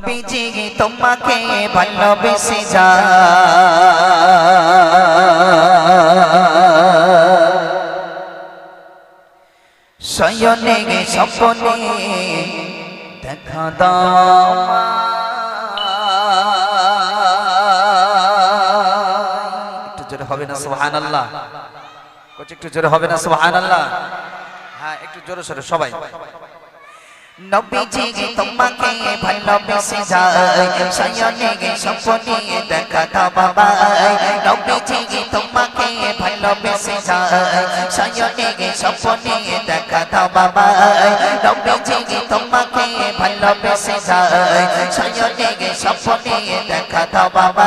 নবীজি তোমাকে ভালোবেসে যা। শয়নে গে স্বপনে দেখা দাও একটু জোরে হবে না সুবহান আল্লাহ একটু জোরে হবে না সুবহান আল্লাহ হ্যাঁ একটু জোরে সরে, সবাই। নবীজি তোমাকে ভালোবেসে যায়। শয়নে গে স্বপনে দেখা দাও বাবা। নবীজি তোমাকে ভালোবেসে যায়। শয়নে গে স্বপনে দেখা দাও বাবা। নবীজি তোমাকে ভালোবেসে যায়। শয়নে গে স্বপনে দেখা দাও বাবা।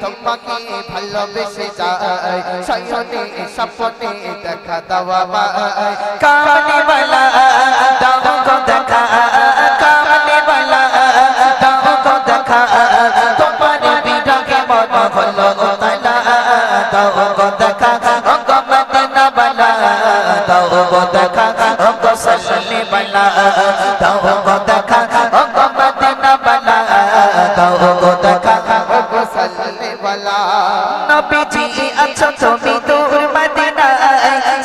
তোমাকে ভালোবেসে যায় শয়নে স্বপ্নে দেখা দেওয়া মায় বালা দাও গো দেখা। কামনে বালা দাও গো দেখা। তোমার বিরাগে মন হলো তালা। দাও গো দেখা। ও গো বালা দাও গো দেখা। ও গো বালা দাও গো নবীজি আছো তুমি দূর মদিনায়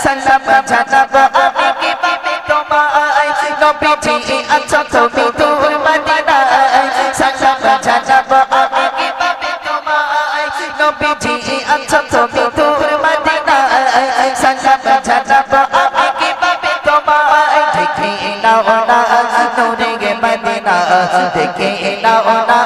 সালাম জানাব আমি কি পাবে তোমায়? নবীজি আছো তুমি দূর মদিনায় সালাম জানাব আমি কি পাবে তোমায়? নবীজি আছো তুমি দূর মদিনায় সালাম জানাব আমি কি পাবে তোমায়? দেখে না, নূরে গে মদিনা দেখে না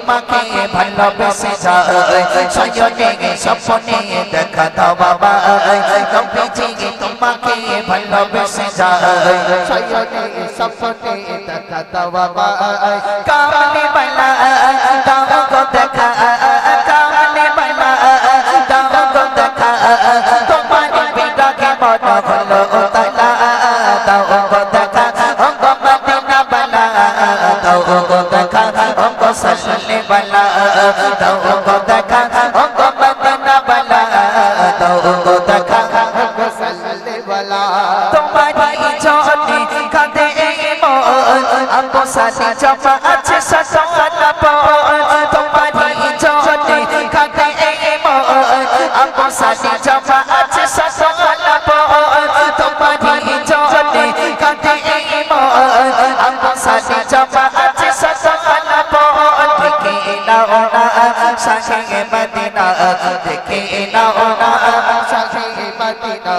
তোমাকে ভালোবেসে যায়। সজনে স্বপ্নে দেখা দাও বাবা। নবীজি তোমাকে ভালোবেসে যায়। শয়নে স্বপ্নে দেখা দেওয়া মায় কামনে বালা দাও দেখা। কামনে বালা দাও দেখা। তোমার বিরাগে মন হলো তালা দাও দেখা অঙ্গ মদিনা বালা গো দেখা অঙ্গ সসলে বালা দাও গো দেখা অঙ্গ মদিনা বালা দাও গো দেখা গো সাল্লে वाला তোমারি জমা আছে সসলা সাথে মদিনা দেখে নাও না। শাহে মদিনা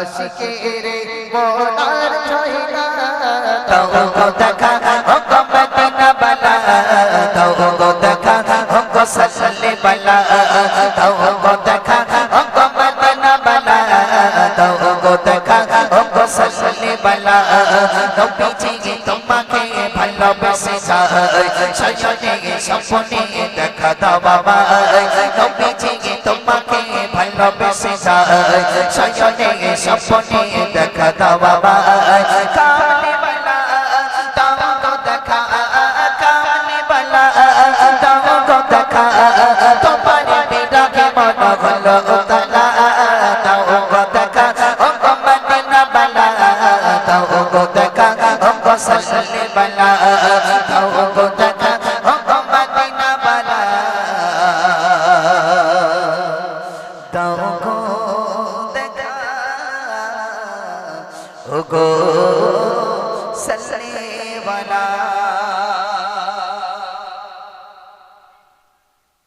আশিকে রে মোনার ছয়না গো দেখা অঙ্গ মদিনা বালা। গো দেখা অঙ্গ সসলে বালা। গো দেখা অঙ্গ মদিনা বালা। দাও দেখা তোমাকে ভালোবেসে যায়। সজনে স্বপ্নে দেখা দাও বাবা। নবীজি তোমাকে ভালোবেসে যায়। সজনে স্বপ্নে দেখা দাও বাবা। তোমার বিরাগে মন হলো তালা ফসল বালা খাও গো দাদা ও মদিনা বালা। দাও গো দাদা ও গো